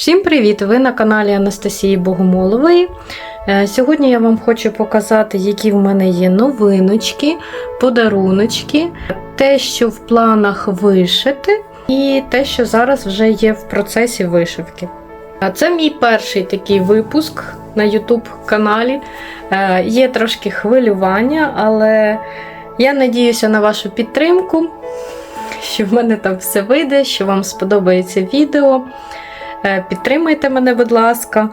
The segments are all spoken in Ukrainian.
Всім привіт! Ви на каналі Анастасії Богомолової. Е, Сьогодні я вам хочу показати, які в мене є новиночки, подаруночки, те, що в планах вишити, і те, що зараз вже є в процесі вишивки. А Це мій перший такий випуск на YouTube каналі. Е, Є трошки хвилювання, але я надіюся на вашу підтримку, що в мене там все вийде, що вам сподобається відео. Е, Підтримайте мене, будь ласка.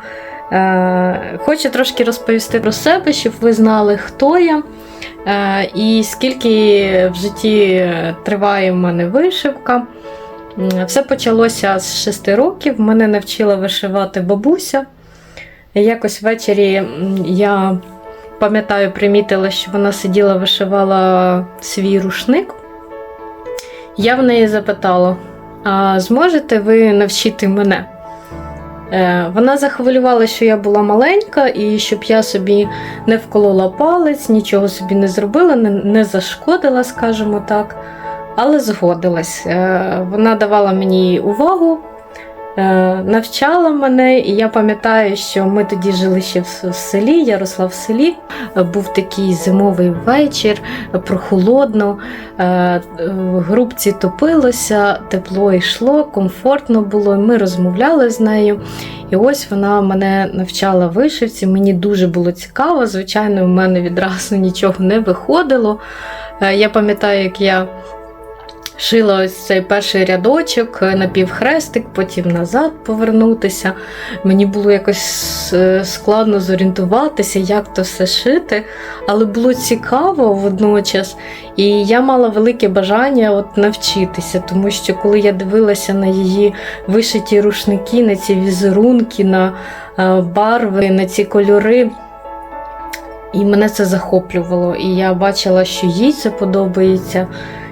Е, Хочу трошки розповісти про себе, щоб ви знали, хто я е, і скільки в житті триває в мене вишивка. Все почалося з 6 років. Мене навчила вишивати бабуся. Якось ввечері я пам'ятаю, примітила, що вона сиділа, вишивала свій рушник. Я в неї запитала: а зможете ви навчити мене? Е, Вона захвилювала, що я була маленька, і щоб я собі не вколола палець, нічого собі не зробила, не, зашкодила, скажімо так, але згодилась. Е, Вона давала мені увагу, навчала мене, і я пам'ятаю, що ми тоді жили ще в, селі, я росла в селі. Е, Був такий зимовий вечір, е, прохолодно, е, в грубці топилося, тепло йшло, комфортно було. Ми розмовляли з нею. І ось вона мене навчала вишивці. Мені дуже було цікаво. Звичайно, в мене відразу нічого не виходило. Е, Я пам'ятаю, як я шила ось цей перший рядочок, е, напівхрестик, потім назад повернутися. Мені було якось е, складно зорієнтуватися, як то все шити, але було цікаво водночас. І я мала велике бажання от навчитися, тому що коли я дивилася на її вишиті рушники, на ці візерунки, на е, барви, на ці кольори. І мене це захоплювало. І я бачила, що їй це подобається.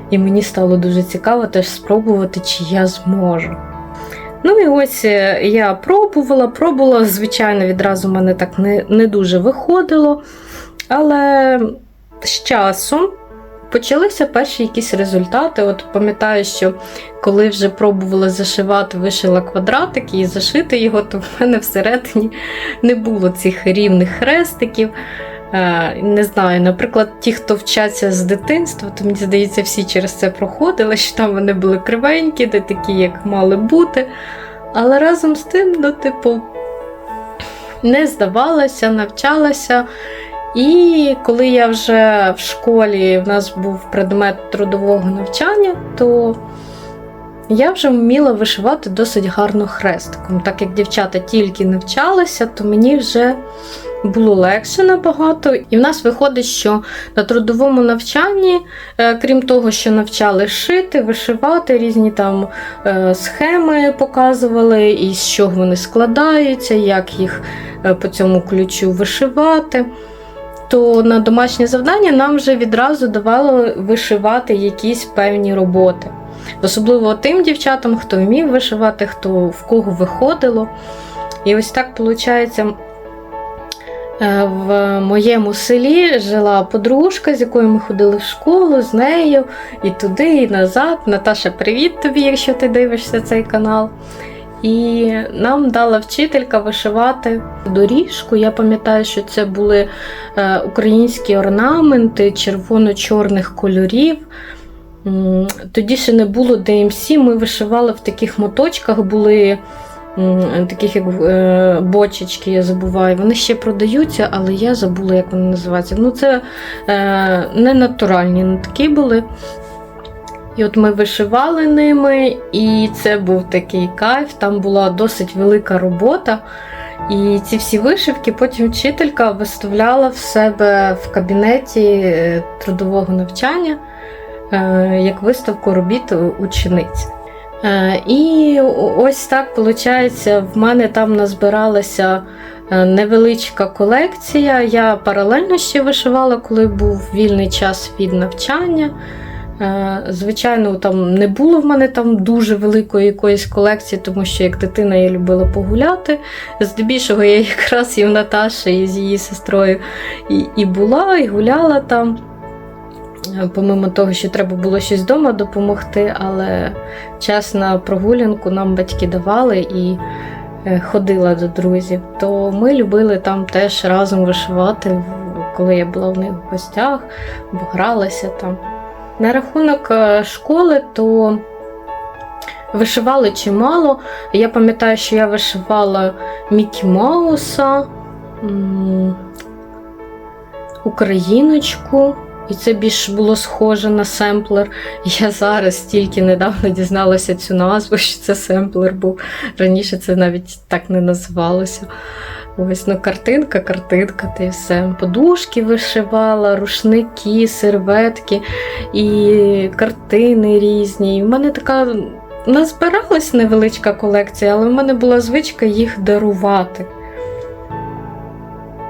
І мені стало дуже цікаво теж спробувати, чи я зможу. Ну і ось е, я пробувала, пробувала, звичайно, відразу мене так не, не дуже виходило. Але з часом почалися перші якісь результати. От пам'ятаю, що коли вже пробувала зашивати, вишила квадратик і зашити його, то в мене всередині не було цих рівних хрестиків. Е, Не знаю, наприклад, ті, хто вчаться з дитинства, то мені здається, всі через це проходили, що там вони були кривенькі, де такі, як мали бути. Але разом з тим, ну, типу, не здавалася, навчалася. І коли я вже в школі в нас був предмет трудового навчання, то я вже вміла вишивати досить гарно хрестиком. Так як дівчата тільки навчалися, то мені вже було легше набагато. І в нас виходить, що на трудовому навчанні, е, крім того, що навчали шити, вишивати, різні там е, схеми показували, і з чого вони складаються, як їх е, по цьому ключу вишивати. То на домашнє завдання нам вже відразу давали вишивати якісь певні роботи. Особливо тим дівчатам, хто вмів вишивати, хто в кого виходило. І ось так виходить. В моєму селі жила подружка, з якою ми ходили в школу, з нею і туди, і назад. Наташа, привіт тобі, якщо ти дивишся цей канал. І нам дала вчителька вишивати доріжку. Я пам'ятаю, що це були е, українські орнаменти червоно-чорних кольорів. Тоді ще не було DMC, ми вишивали в таких моточках, були таких як е, бочечки, я забуваю. Вони ще продаються, але я забула, як вони називаються. Ну, це е, не натуральні нитки були. І от ми вишивали ними, і це був такий кайф, там була досить велика робота. І ці всі вишивки потім вчителька виставляла в себе в кабінеті е, трудового навчання е, як виставку робіт учениць. Е, І ось так виходить, в мене там назбиралася е, невеличка колекція. Я паралельно ще вишивала, коли був вільний час від навчання. Е, Звичайно, там не було в мене там дуже великої якоїсь колекції, тому що як дитина я любила погуляти. Здебільшого я якраз і в Наташі, і з її сестрою і, і була, і гуляла там. Помимо того, що треба було щось вдома допомогти, але час на прогулянку нам батьки давали, і е, ходила до друзів, то ми любили там теж разом вишивати, коли я була в них в гостях, або гралася там. На рахунок е, школи, то вишивали чимало. Я пам'ятаю, що я вишивала Мікі Мауса, Україночку. І це більш було схоже на семплер. Я зараз тільки недавно дізналася цю назву, що це семплер був. Раніше це навіть так не називалося. Ось ну, картинка, картинка, та й все. Подушки вишивала, рушники, серветки і картини різні. І в мене така назбиралась невеличка колекція, але в мене була звичка їх дарувати.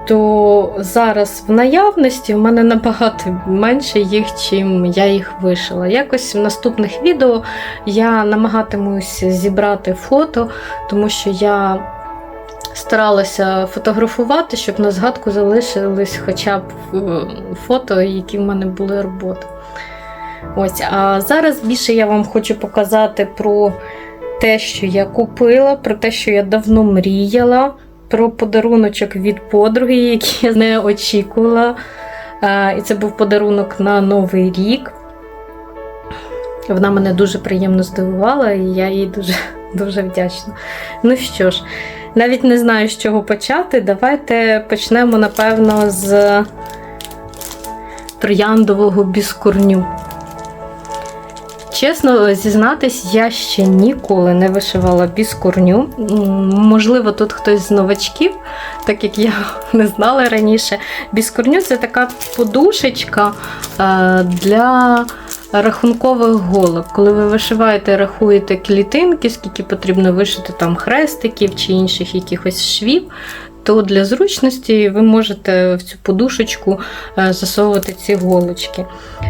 То зараз в наявності в мене набагато менше їх, чим я їх вишила. Якось в наступних відео я намагатимуся зібрати фото, тому що я старалася фотографувати, щоб на згадку залишились хоча б е, фото, які в мене були роботи. Ось, а зараз більше я вам хочу показати про те, що я купила, про те, що я давно мріяла, про подаруночок від подруги, який я не очікувала. І це був подарунок на Новий рік. Вона мене дуже приємно здивувала, і я їй дуже, дуже вдячна. Ну що ж, навіть не знаю, з чого почати. Давайте почнемо, напевно, з трояндового біскурню. Чесно зізнатись, я ще ніколи не вишивала біскурню. Можливо, тут хтось з новачків, так як я не знала раніше. Біскурню це така подушечка е, для рахункових голок. Коли ви вишиваєте, рахуєте клітинки, скільки потрібно вишити там хрестиків чи інших якихось швів, то для зручності ви можете в цю подушечку е, засовувати ці голочки.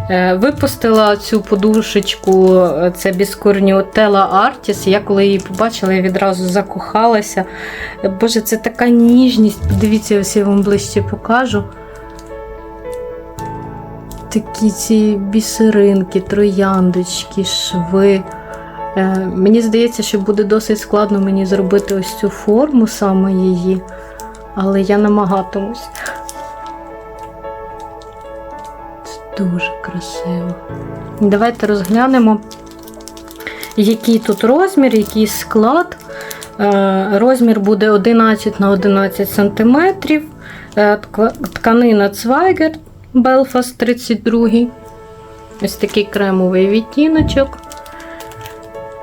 Е, Випустила цю подушечку, е, це біскурню Тела Артіс. Я коли її побачила, я відразу закохалася. Боже, це така ніжність. Подивіться, ось я вам ближче покажу. Такі ці бісеринки, трояндочки, шви. Мені здається, що буде досить складно мені зробити ось цю форму саме її, але я намагатимусь. Це дуже красиво. Давайте розглянемо, який тут розмір, який склад. Е, Розмір буде 11 на 11 см. Тканина Цвайгер Belfast 32. Ось такий кремовий відтіночок.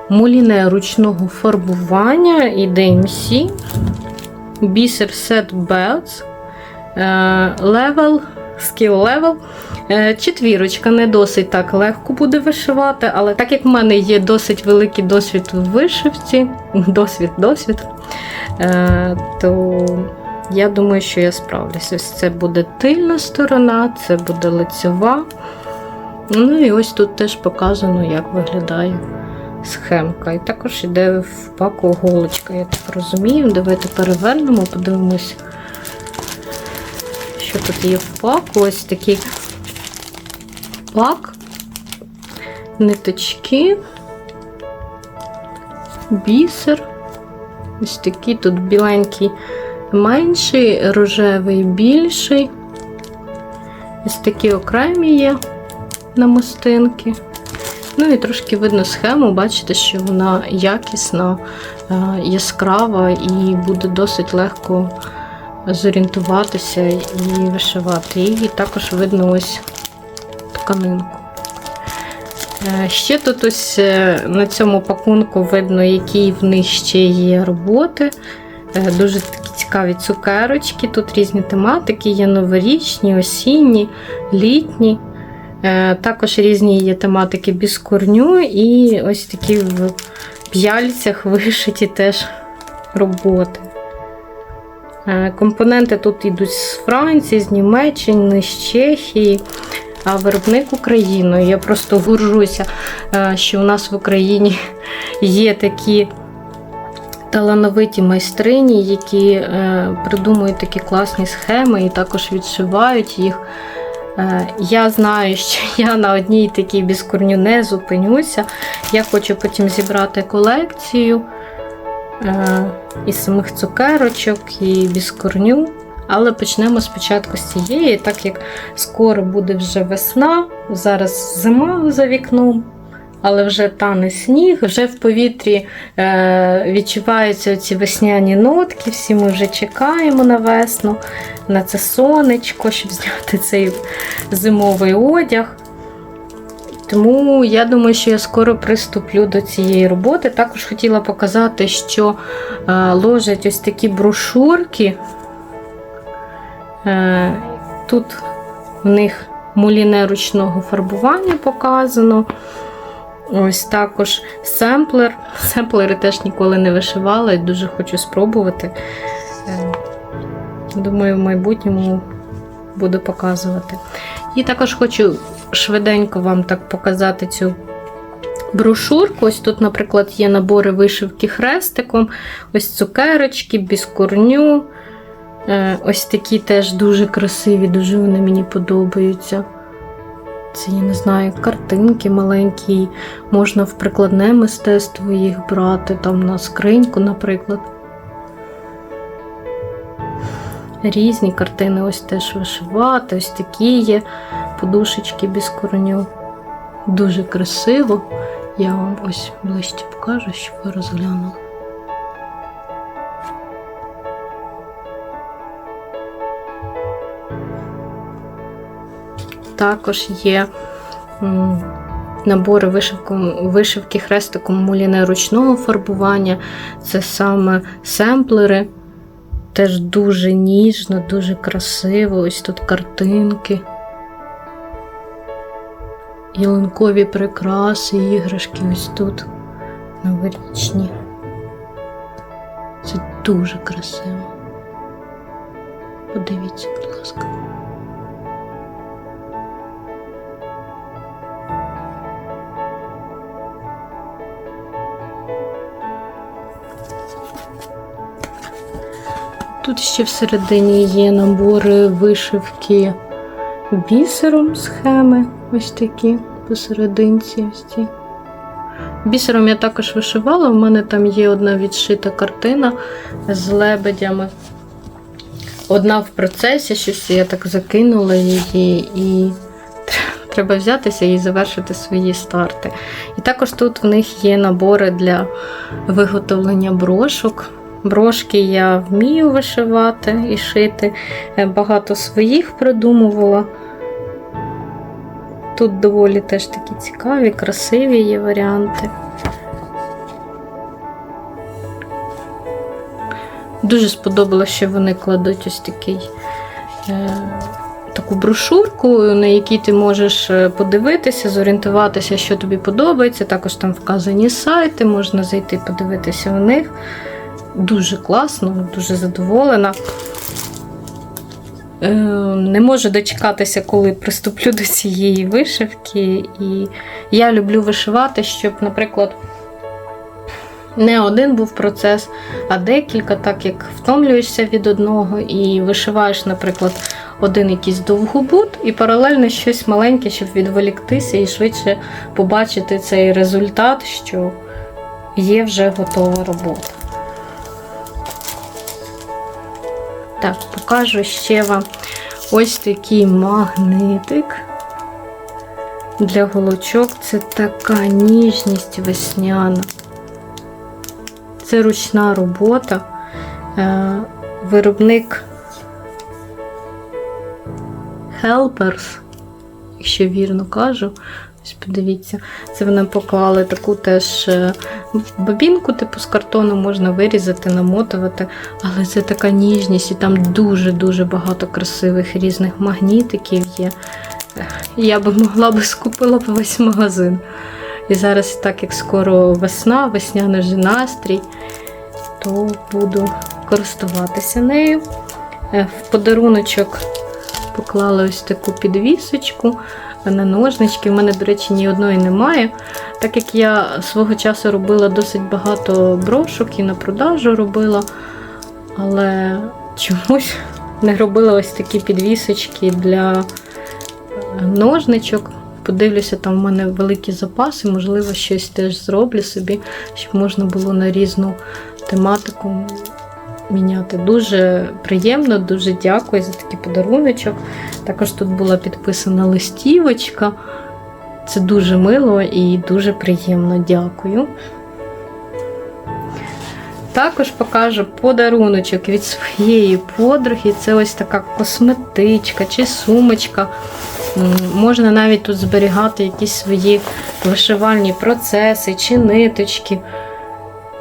Муліне ручного фарбування і DMC. Бісер Set Belts. Level, Skill Level. Четвірочка не досить так легко буде вишивати, але так як в мене є досить великий досвід в вишивці, досвід, досвід, е, то я думаю, що я справлюся. Ось це буде тильна сторона, це буде лицьова. Ну і ось тут теж показано, як виглядає схемка. І також йде в паку голочка, я так розумію. Давайте перевернемо, подивимось, що тут є в паку. Ось такий пак, ниточки, бісер. Ось такий тут біленький менший, рожевий більший. Ось такі окремі є намистинки. Ну і трошки видно схему, бачите, що вона якісна, е, яскрава і буде досить легко зорієнтуватися і вишивати. І також видно ось тканинку. Е, Ще тут ось е, на цьому пакунку видно, які в них ще є роботи. Дуже такі цікаві цукерочки. Тут різні тематики, є новорічні, осінні, літні. Е, Також різні є тематики біскурню і ось такі в п'яльцях вишиті теж роботи. Е, Компоненти тут йдуть з Франції, з Німеччини, з Чехії, а виробник Україною. Я просто горжуся, е, що у нас в Україні є такі талановиті майстрині, які придумують такі класні схеми і також відшивають їх. Е, Я знаю, що я на одній такій біскурню не зупинюся. Я хочу потім зібрати колекцію із самих цукерочок, і біскорню. Але почнемо спочатку з цієї, так як скоро буде вже весна, зараз зима за вікном, але вже тане сніг, вже в повітрі е, відчуваються ці весняні нотки, всі ми вже чекаємо на весну, на це сонечко, щоб зняти цей зимовий одяг. Тому я думаю, що я скоро приступлю до цієї роботи. Також хотіла показати, що е, ложать ось такі брошурки. Е, тут в них муліне ручного фарбування показано. Ось також семплер. Семплери теж ніколи не вишивала і дуже хочу спробувати. Е, Думаю, в майбутньому буду показувати. І також хочу швиденько вам так показати цю брошурку. Ось тут, наприклад, є набори вишивки хрестиком, ось цукерочки, біскурню. Е, Ось такі теж дуже красиві, дуже вони мені подобаються. Це, я не знаю, картинки маленькі, можна в прикладне мистецтво їх брати, там на скриньку, наприклад. Різні картини ось теж вишивати, ось такі є подушечки без кореню. Дуже красиво. Я вам ось ближче покажу, щоб ви розглянули. Також є набори вишивком, вишивки хрестиком муліне ручного фарбування. Це саме семплери. Теж дуже ніжно, дуже красиво. Ось тут картинки. Ялинкові прикраси, іграшки ось тут новорічні. Це дуже красиво. Подивіться, будь ласка. Тут ще всередині є набори вишивки бісером схеми, ось такі посерединці. ось ці. Бісером я також вишивала, у мене там є одна відшита картина з лебедями. Одна в процесі, щось я так закинула її, і треба взятися і завершити свої старти. І також тут в них є набори для виготовлення брошок. Брошки я вмію вишивати і шити. Е, Багато своїх придумувала. Тут доволі теж такі цікаві, красиві є варіанти. Дуже сподобалося, що вони кладуть ось такий. Е, Таку брошурку, на якій ти можеш е, подивитися, зорієнтуватися, що тобі подобається. Також там вказані сайти, можна зайти подивитися в них. Дуже класно, дуже задоволена. Е, Не можу дочекатися, коли приступлю до цієї вишивки. І я люблю вишивати, щоб, наприклад, не один був процес, а декілька, так як втомлюєшся від одного і вишиваєш, наприклад, один якийсь довгобут, і паралельно щось маленьке, щоб відволіктися і швидше побачити цей результат, що є вже готова робота. Так, покажу ще вам ось такий магнитик для голочок. Це така ніжність весняна. Це ручна робота. Е, Виробник Helpers, якщо вірно кажу. Подивіться, це вони поклали таку теж е, бобінку, типу з картону можна вирізати, намотувати, але це така ніжність, і там дуже-дуже багато красивих різних магнітиків є. Я би могла би скупила б весь магазин. І зараз, так як скоро весна, весняний вже настрій, то буду користуватися нею. Е, В подаруночок поклала ось таку підвісочку на ножнички. У мене, до речі, ні одної немає. Так як я свого часу робила досить багато брошок і на продажу робила, але чомусь не робила ось такі підвісочки для ножничок. Подивлюся, там в мене великі запаси, можливо, щось теж зроблю собі, щоб можна було на різну тематику міняти. Дуже приємно, дуже дякую за такий подаруночок. Також тут була підписана листівочка. Це дуже мило і дуже приємно. Дякую. Також покажу подаруночок від своєї подруги. Це ось така косметичка чи сумочка. Можна навіть тут зберігати якісь свої вишивальні процеси чи ниточки.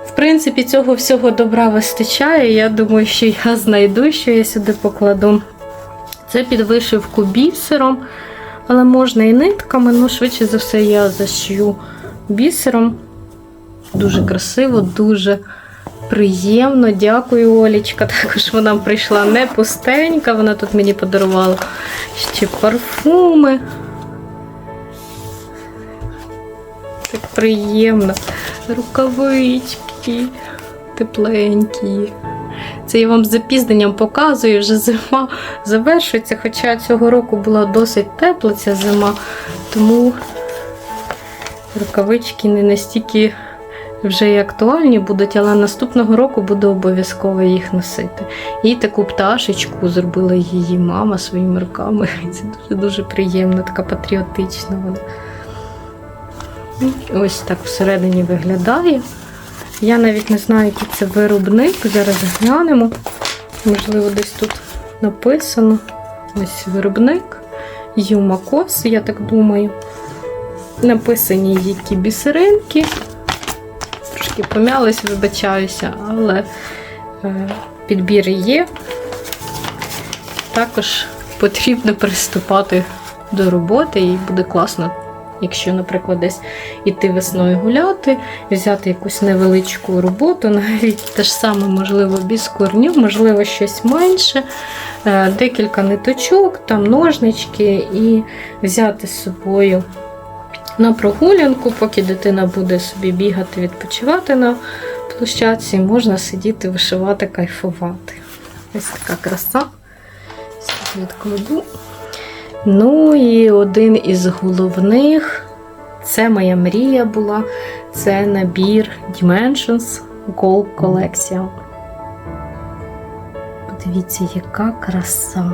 В принципі, цього всього добра вистачає. Я думаю, що я знайду, що я сюди покладу. Це під вишивку бісером, але можна і нитками, ну, швидше за все, я зашью бісером. Дуже красиво, дуже приємно. Дякую, Олічка. Також вона прийшла не пустенька, вона тут мені подарувала ще парфуми. Так приємно. Рукавички тепленькі. Це я вам з запізненням показую, вже зима завершується, хоча цього року була досить тепла ця зима, тому рукавички не настільки вже і актуальні будуть, але наступного року буду обов'язково їх носити. І таку пташечку зробила її мама своїми руками. Це дуже-дуже приємно, така патріотична вона. Ось так всередині виглядає. Я навіть не знаю, який це виробник. Зараз глянемо. Можливо, десь тут написано. Ось виробник. Юмакос, я так думаю. Написані які бісеринки. Трошки помялись, вибачаюся, але е, підбір є. Також потрібно приступати до роботи і буде класно Якщо, наприклад, десь іти весною гуляти, взяти якусь невеличку роботу, навіть те ж саме, можливо, без корню, можливо, щось менше, е, декілька ниточок, там ножнички, і взяти з собою на прогулянку, поки дитина буде собі бігати, відпочивати на площадці, можна сидіти, вишивати, кайфувати. Ось така краса. Відкладу. Ну і один із головних це моя мрія була. Це набір Dimensions Gold Collection. Подивіться, яка краса.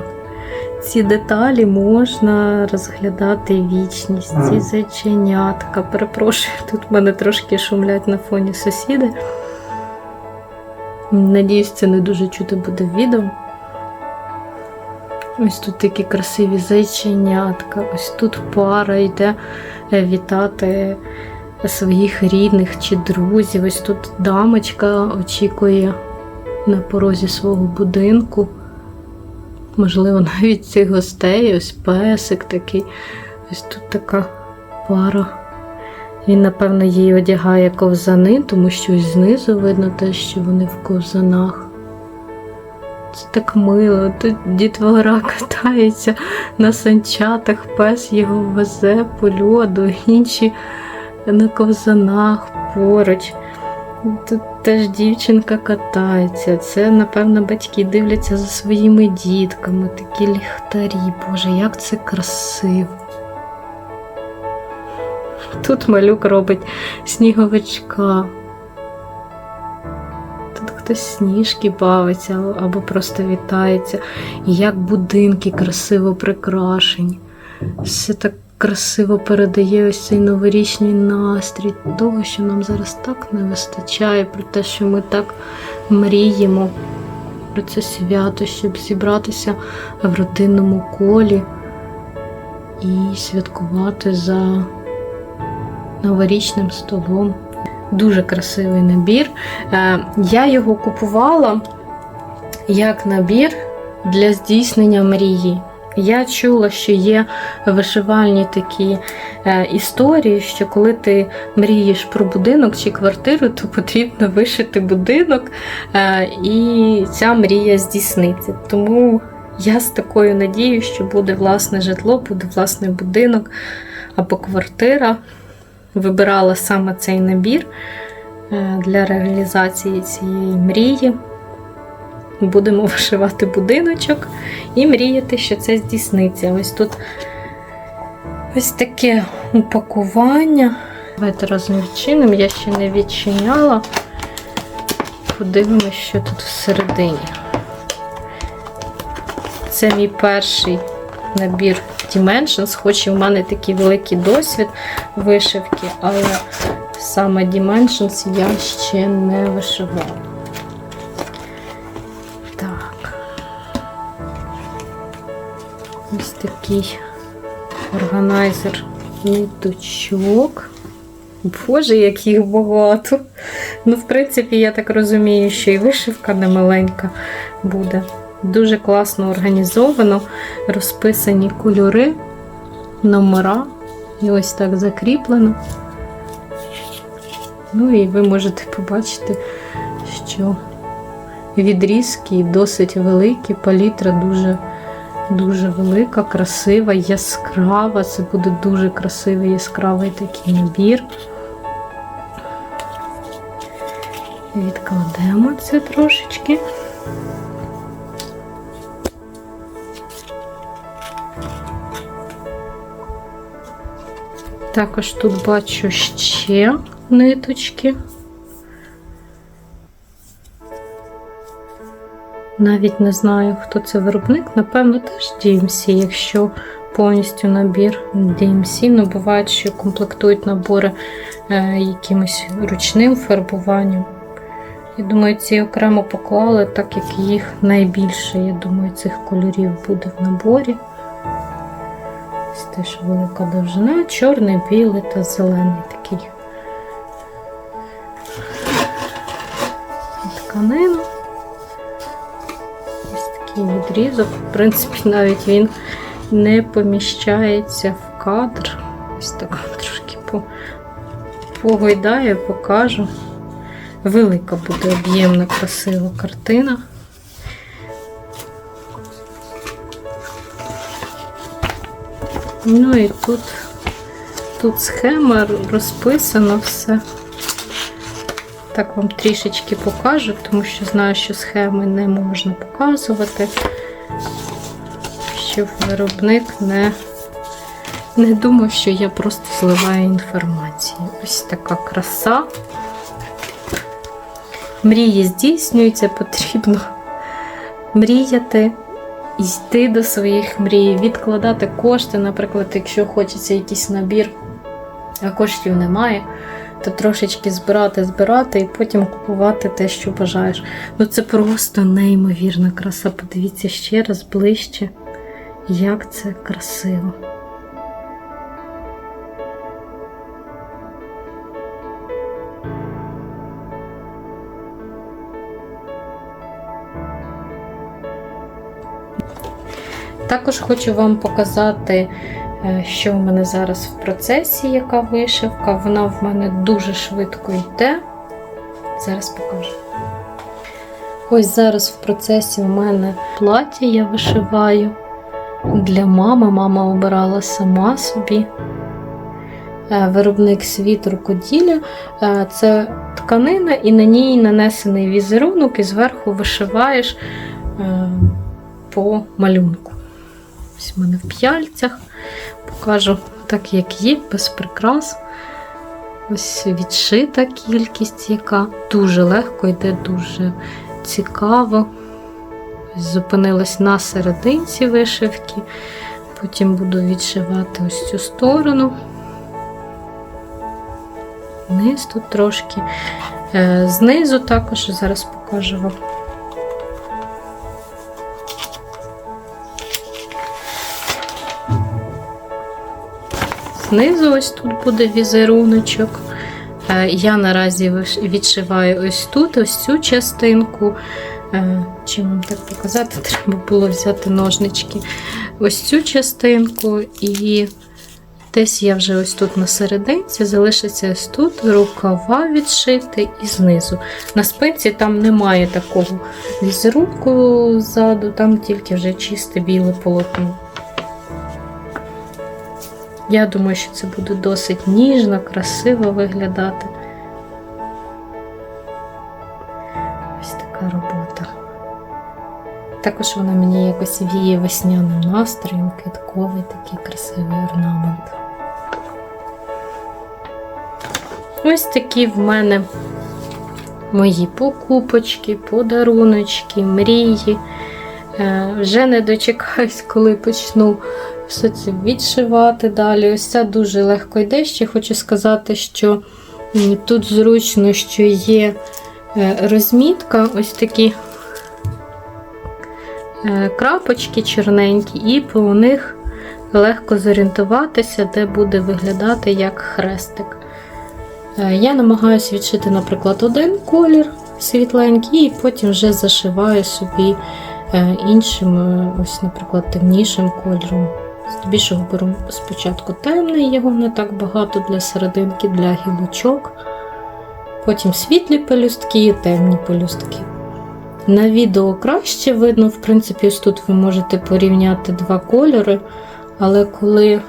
Ці деталі можна розглядати вічність, ці зайченятка. Перепрошую, тут в мене трошки шумлять на фоні сусіди. Надіюсь, це не дуже чути буде в відео. Ось тут такі красиві зайченятка. Ось тут пара йде е, вітати своїх рідних чи друзів. Ось тут дамочка очікує на порозі свого будинку. Можливо, навіть цих гостей, ось песик такий. Ось тут така пара. Він, напевно, їй одягає ковзани, тому що знизу видно те, що вони в ковзанах. Це так мило. Тут дітвора катається на санчатах, пес його везе по льоду, інші на ковзанах поруч. Тут теж дівчинка катається. Це, напевно, батьки дивляться за своїми дітками, такі ліхтарі. Боже, як це красиво. Тут малюк робить сніговичка. Хтось сніжки бавиться або просто вітається. І як будинки красиво прикрашені. Все так красиво передає ось цей новорічний настрій, того, що нам зараз так не вистачає, про те, що ми так мріємо про це свято, щоб зібратися в родинному колі і святкувати за новорічним столом. Дуже красивий набір. Е, Я його купувала як набір для здійснення мрії. Я чула, що є вишивальні такі е, історії, що коли ти мрієш про будинок чи квартиру, то потрібно вишити будинок, е, і ця мрія здійсниться. Тому я з такою надією, що буде власне житло, буде власний будинок або квартира. Вибирала саме цей набір е, для реалізації цієї мрії. Будемо вишивати будиночок і мріяти, що це здійсниться. Ось тут ось таке упакування. Давайте разом відчинимо, я ще не відчиняла. подивимось, що тут всередині. Це мій перший набір Dimensions, хоч і в мене такий великий досвід вишивки, але саме Dimensions я ще не вишивала. Так. Ось такий органайзер ниточок. Боже, як їх багато. Ну, в принципі, я так розумію, що і вишивка немаленька буде. Дуже класно організовано, розписані кольори, номера. І ось так закріплено. Ну і ви можете побачити, що відрізки досить великі, палітра дуже, дуже велика, красива, яскрава. Це буде дуже красивий яскравий такий набір. Відкладемо це трошечки. Також тут бачу ще ниточки. Навіть не знаю, хто це виробник. Напевно, теж DMC, якщо повністю набір DMC. Ну, буває, що комплектують набори е, якимось ручним фарбуванням. Я думаю, ці окремо поклали, так як їх найбільше, я думаю, цих кольорів буде в наборі. Ось теж велика довжина, чорний, білий та зелений такий. Тканина. Ось такий відрізок. В принципі, навіть він не поміщається в кадр. Ось так трошки по, погойдаю, покажу. Велика буде об'ємна, красива картина. Ну і тут, тут схема розписано все. Так вам трішечки покажу, тому що знаю, що схеми не можна показувати, щоб виробник не, не думав, що я просто зливаю інформацію. Ось така краса. Мрії здійснюються, потрібно мріяти, йти до своїх мрій, відкладати кошти. Наприклад, якщо хочеться якийсь набір, а коштів немає, то трошечки збирати, збирати і потім купувати те, що бажаєш. Ну це просто неймовірна краса. Подивіться ще раз ближче, як це красиво. Також хочу вам показати, е, що в мене зараз в процесі, яка вишивка. Вона в мене дуже швидко йде. Зараз покажу. Ось зараз в процесі у мене плаття я вишиваю для мами. Мама обирала сама собі. Е, Виробник світ рукоділля. Е, Це тканина, і на ній нанесений візерунок, і зверху вишиваєш по малюнку. Ось в мене в п'яльцях. Покажу так, як є, без прикрас. Ось відшита кількість, яка дуже легко йде, дуже цікаво. Зупинилась на серединці вишивки. Потім буду відшивати ось цю сторону. Низ тут трошки. Е, Знизу також зараз покажу вам. Знизу ось тут буде візеруночок. Е, Я наразі відшиваю ось тут, ось цю частинку. Е, Чим вам так показати, треба було взяти ножнички. Ось цю частинку, і десь я вже ось тут на серединці, залишиться ось тут рукава відшити і знизу. На спинці там немає такого візерунку ззаду, там тільки вже чисте біле полотно. Я думаю, що це буде досить ніжно, красиво виглядати. Ось така робота. Також вона мені якось віє весняним настроєм, квітковий такий красивий орнамент. Ось такі в мене мої покупочки, подаруночки, мрії. Е, Вже не дочекаюсь, коли почну все це відшивати далі. Ось це дуже легко йде. Ще хочу сказати, що тут зручно, що є е, розмітка, ось такі е, крапочки чорненькі, і по них легко зорієнтуватися, де буде виглядати як хрестик. Е, Я намагаюся відшити, наприклад, один колір світленький, і потім вже зашиваю собі іншим, ось, наприклад, темнішим кольором. Здебільшого беру спочатку темний, його не так багато для серединки, для гілочок. Потім світлі пелюстки і темні пелюстки. На відео краще видно, в принципі, ось тут ви можете порівняти два кольори, але коли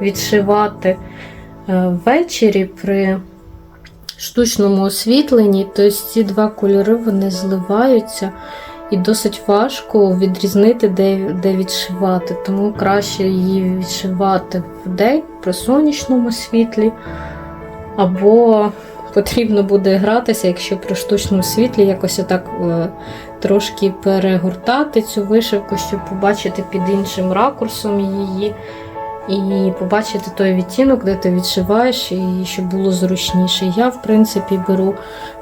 відшивати е, ввечері при штучному освітленні, то ці два кольори вони зливаються і досить важко відрізнити, де, де відшивати. Тому краще її відшивати в день при сонячному світлі, або потрібно буде гратися, якщо при штучному світлі якось отак е, трошки перегортати цю вишивку, щоб побачити під іншим ракурсом її. І побачити той відтінок, де ти відшиваєш, і щоб було зручніше. Я, в принципі, беру,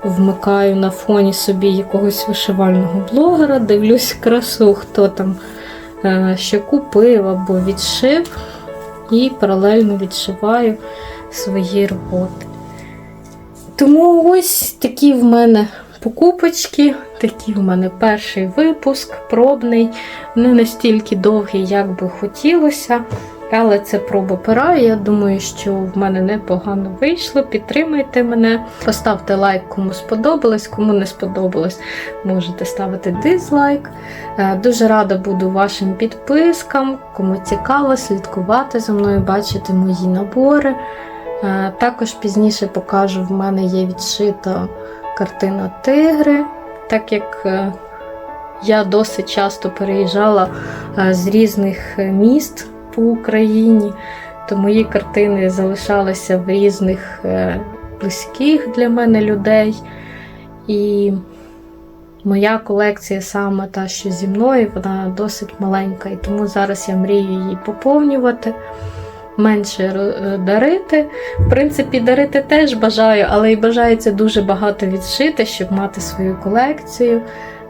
вмикаю на фоні собі якогось вишивального блогера, дивлюсь красу, хто там е, що купив або відшив, і паралельно відшиваю свої роботи. Тому ось такі в мене покупочки, такий в мене перший випуск, пробний, не настільки довгий, як би хотілося. Але це проба пера. Я думаю, що в мене непогано вийшло. Підтримайте мене, поставте лайк, кому сподобалось, кому не сподобалось, можете ставити дизлайк. Е, Дуже рада буду вашим підпискам, кому цікаво слідкувати за мною, бачити мої набори. Е, Також пізніше покажу, в мене є відшита картина тигри, так як е, я досить часто переїжджала з різних міст по Україні, то мої картини залишалися в різних е, близьких для мене людей. І моя колекція саме та, що зі мною, вона досить маленька, і тому зараз я мрію її поповнювати. Менше е, дарити. В принципі, дарити теж бажаю, але і бажається дуже багато відшити, щоб мати свою колекцію.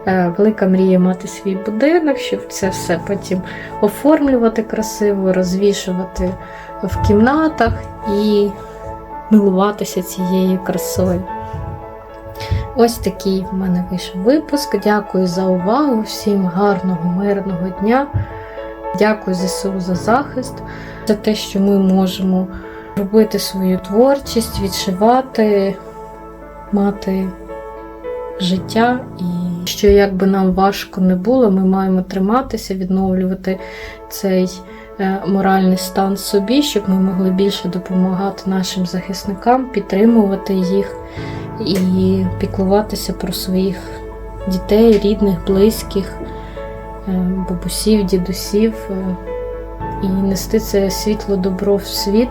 Е, Велика мрія мати свій будинок, щоб це все потім оформлювати красиво, розвішувати в кімнатах і милуватися цією красою. Ось такий в мене вийшов випуск. Дякую за увагу, всім гарного, мирного дня. Дякую ЗСУ за захист, за те, що ми можемо робити свою творчість, відшивати, мати життя. І що як би нам важко не було, ми маємо триматися, відновлювати цей е, моральний стан собі, щоб ми могли більше допомагати нашим захисникам, підтримувати їх і піклуватися про своїх дітей, рідних, близьких, е, бабусів, дідусів. е, І нести це світло добро в світ,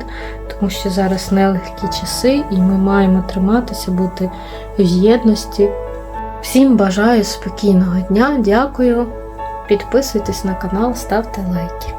тому що зараз нелегкі часи, і ми маємо триматися, бути в єдності. Всім бажаю спокійного дня, дякую. Підписуйтесь на канал, ставте лайки.